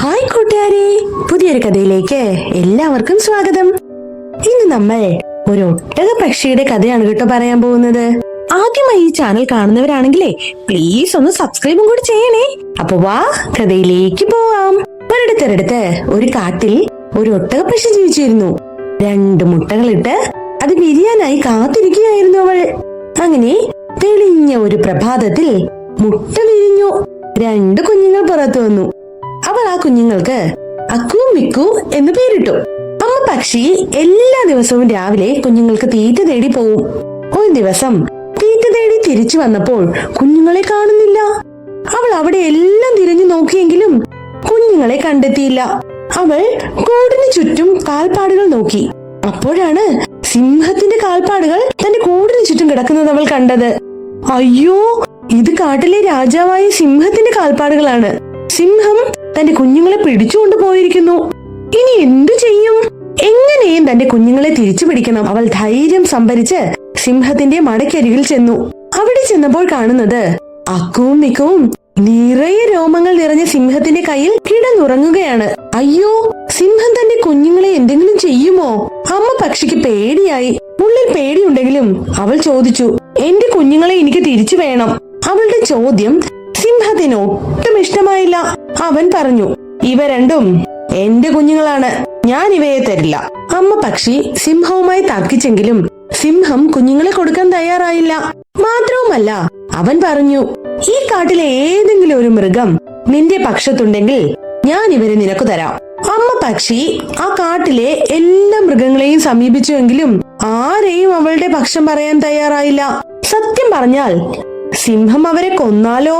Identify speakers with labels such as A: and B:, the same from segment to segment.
A: Hi കൂട്ടുകാരെ പുതിയൊരു കഥയിലേക്ക് എല്ലാവർക്കും സ്വാഗതം. ഇന്ന് നമ്മൾ ഒരു ഒട്ടക പക്ഷിയുടെ കഥയാണ് കേട്ടോ പറയാൻ പോകുന്നത്. ആദ്യമായി ഈ ചാനൽ കാണുന്നവരാണെങ്കിലേ പ്ലീസ് ഒന്ന് സബ്സ്ക്രൈബും കൂടി ചെയ്യണേ. അപ്പൊ വാ കഥയിലേക്ക് പോവാം. ഒരിടത്തൊരിടത്ത് ഒരു കാട്ടിൽ ഒരു ഒട്ടക പക്ഷി ജീവിച്ചിരുന്നു. രണ്ട് മുട്ടകളിട്ട് അത് വിരിയാനായി കാത്തിരിക്കുകയായിരുന്നു അവൾ. അങ്ങനെ തെളിഞ്ഞ ഒരു പ്രഭാതത്തിൽ മുട്ട വിരിഞ്ഞു. രണ്ട് കുഞ്ഞുങ്ങൾ പുറത്തു വന്നു. അവൾ ആ കുഞ്ഞുങ്ങൾക്ക് അക്കു മിക്കു എന്ന് പേരിട്ടു. അമ്മ പക്ഷി എല്ലാ ദിവസവും രാവിലെ കുഞ്ഞുങ്ങൾക്ക് തീറ്റ തേടി പോവും. ഒരു ദിവസം തീറ്റ തേടി തിരിച്ചു വന്നപ്പോൾ കുഞ്ഞുങ്ങളെ കാണുന്നില്ല. അവൾ അവിടെ എല്ലാം തിരിഞ്ഞു നോക്കിയെങ്കിലും കുഞ്ഞുങ്ങളെ കണ്ടെത്തിയില്ല. അവൾ കൂടിന് ചുറ്റും കാൽപ്പാടുകൾ നോക്കി. അപ്പോഴാണ് സിംഹത്തിന്റെ കാൽപ്പാടുകൾ തന്റെ കൂടിന് ചുറ്റും കിടക്കുന്നത് അവൾ കണ്ടത്. അയ്യോ ഇത് കാട്ടിലെ രാജാവായ സിംഹത്തിന്റെ കാൽപ്പാടുകളാണ്. സിംഹം തന്റെ കുഞ്ഞുങ്ങളെ പിടിച്ചുകൊണ്ട് പോയിരിക്കുന്നു. ഇനി എന്തു ചെയ്യും? എങ്ങനെയും തന്റെ കുഞ്ഞുങ്ങളെ തിരിച്ചു പിടിക്കണം. അവൾ ധൈര്യം സംഭരിച്ച് സിംഹത്തിന്റെ മടക്കരികിൽ ചെന്നു. അവിടെ ചെന്നപ്പോൾ കാണുന്നത് അക്കവും മിക്കവും നിറയെ രോമങ്ങൾ നിറഞ്ഞ സിംഹത്തിന്റെ കയ്യിൽ കിടന്നുറങ്ങുകയാണ്. അയ്യോ സിംഹം തന്റെ കുഞ്ഞുങ്ങളെ എന്തെങ്കിലും ചെയ്യുമോ? അമ്മ പക്ഷിക്ക് പേടിയായി. ഉള്ളിൽ പേടിയുണ്ടെങ്കിലും അവൾ ചോദിച്ചു എന്റെ കുഞ്ഞുങ്ങളെ എനിക്ക് തിരിച്ചു വേണം. അവളുടെ ചോദ്യം സിംഹത്തിന് ഒട്ടും ഇഷ്ടമായില്ല. അവൻ പറഞ്ഞു ഇവ രണ്ടും എന്റെ കുഞ്ഞുങ്ങളാണ്. ഞാൻ ഇവയെ തരില്ല. അമ്മ പക്ഷി സിംഹവുമായി തർക്കിച്ചെങ്കിലും സിംഹം കുഞ്ഞുങ്ങളെ കൊടുക്കാൻ തയ്യാറായില്ല. മാത്രവുമല്ല അവൻ പറഞ്ഞു ഈ കാട്ടിലെ ഏതെങ്കിലും ഒരു മൃഗം നിന്റെ പക്ഷത്തുണ്ടെങ്കിൽ ഞാൻ ഇവരെ നിനക്ക് തരാം. അമ്മ പക്ഷി ആ കാട്ടിലെ എല്ലാ മൃഗങ്ങളെയും സമീപിച്ചുവെങ്കിലും ആരെയും അവളുടെ പക്ഷം പറയാൻ തയ്യാറായില്ല. സത്യം പറഞ്ഞാൽ സിംഹം അവരെ കൊന്നാലോ?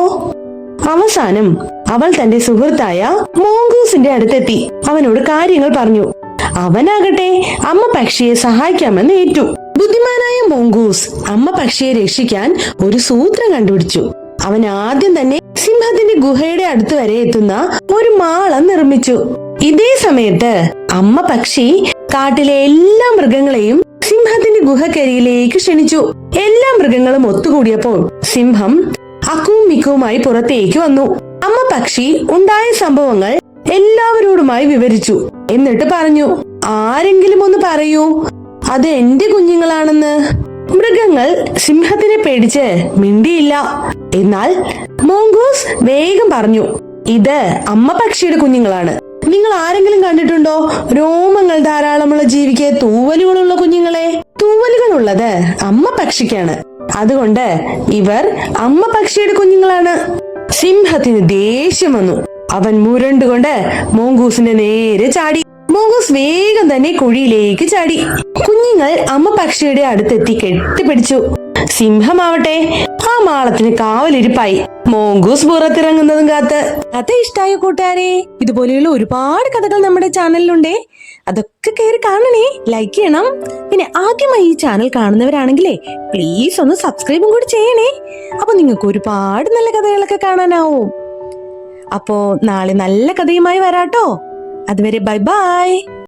A: അവസാനം അവൾ തന്റെ സുഹൃത്തായ മോങ്കൂസിന്റെ അടുത്തെത്തി. അവനോട് കാര്യങ്ങൾ പറഞ്ഞു. അവനാകട്ടെ അമ്മ പക്ഷിയെ സഹായിക്കാമെന്ന് ഏറ്റു. ബുദ്ധിമാനായ മോങ്കൂസ് അമ്മ പക്ഷിയെ രക്ഷിക്കാൻ ഒരു സൂത്രം കണ്ടുപിടിച്ചു. അവൻ ആദ്യം തന്നെ സിംഹത്തിന്റെ ഗുഹയുടെ അടുത്ത് വരെ എത്തുന്ന ഒരു മാളം നിർമ്മിച്ചു. ഇതേ സമയത്ത് അമ്മ പക്ഷി കാട്ടിലെ എല്ലാ മൃഗങ്ങളെയും സിംഹത്തിന്റെ ഗുഹക്കരിയിലേക്ക് ക്ഷണിച്ചു. എല്ലാ മൃഗങ്ങളും ഒത്തുകൂടിയപ്പോൾ സിംഹം അക്കുവും മിക്കുവുമായി പുറത്തേക്ക് വന്നു. അമ്മ പക്ഷി ഉണ്ടായ സംഭവങ്ങൾ എല്ലാവരോടുമായി വിവരിച്ചു. എന്നിട്ട് പറഞ്ഞു ആരെങ്കിലും ഒന്ന് പറയൂ. അത് എന്റെ കുഞ്ഞുങ്ങളാണെന്ന്. മൃഗങ്ങൾ സിംഹത്തിനെ പേടിച്ച് മിണ്ടിയില്ല. എന്നാൽ മോങ്കോസ് വേഗം പറഞ്ഞു ഇത് അമ്മ പക്ഷിയുടെ കുഞ്ഞുങ്ങളാണ്. നിങ്ങൾ ആരെങ്കിലും കണ്ടിട്ടുണ്ടോ? രോമങ്ങൾ ധാരാളമുള്ള ജീവിക്ക് തൂവലുകളുള്ള കുഞ്ഞുങ്ങളെ. തൂവലുകളുള്ളത് അമ്മ പക്ഷിക്കാണ്. അതുകൊണ്ട് ഇവർ അമ്മ പക്ഷിയുടെ കുഞ്ഞുങ്ങളാണ്. സിംഹത്തിന് ദേഷ്യം വന്നു. അവൻ മുരണ്ടുകൊണ്ട് മോങ്കൂസിന്റെ നേരെ ചാടി. മോങ്കൂസ് വേഗം തന്നെ കുഴിയിലേക്ക് ചാടി. കുഞ്ഞുങ്ങൾ അമ്മ പക്ഷിയുടെ അടുത്തെത്തി കെട്ടിപ്പിടിച്ചു. സിംഹമാവട്ടെ ആ മാളത്തിന് കാവലിരിപ്പായി. മോങ്കൂസ് പുറത്തിറങ്ങുന്നതും കാത്ത്. കഥ ഇഷ്ടായ കൂട്ടുകാരെ? ഇതുപോലെയുള്ള ഒരുപാട് കഥകൾ നമ്മുടെ ചാനലിലുണ്ടേ. അതൊക്കെ കയറി കാണണേ. ലൈക്ക് ചെയ്യണം. പിന്നെ ആദ്യമായി ഈ ചാനൽ കാണുന്നവരാണെങ്കിലേ പ്ലീസ് ഒന്ന് സബ്സ്ക്രൈബും കൂടി ചെയ്യണേ. അപ്പൊ നിങ്ങൾക്ക് ഒരുപാട് നല്ല കഥകളൊക്കെ കാണാനാവും. അപ്പോ നാളെ നല്ല കഥയുമായി വരാട്ടോ. അതുവരെ ബൈ ബൈ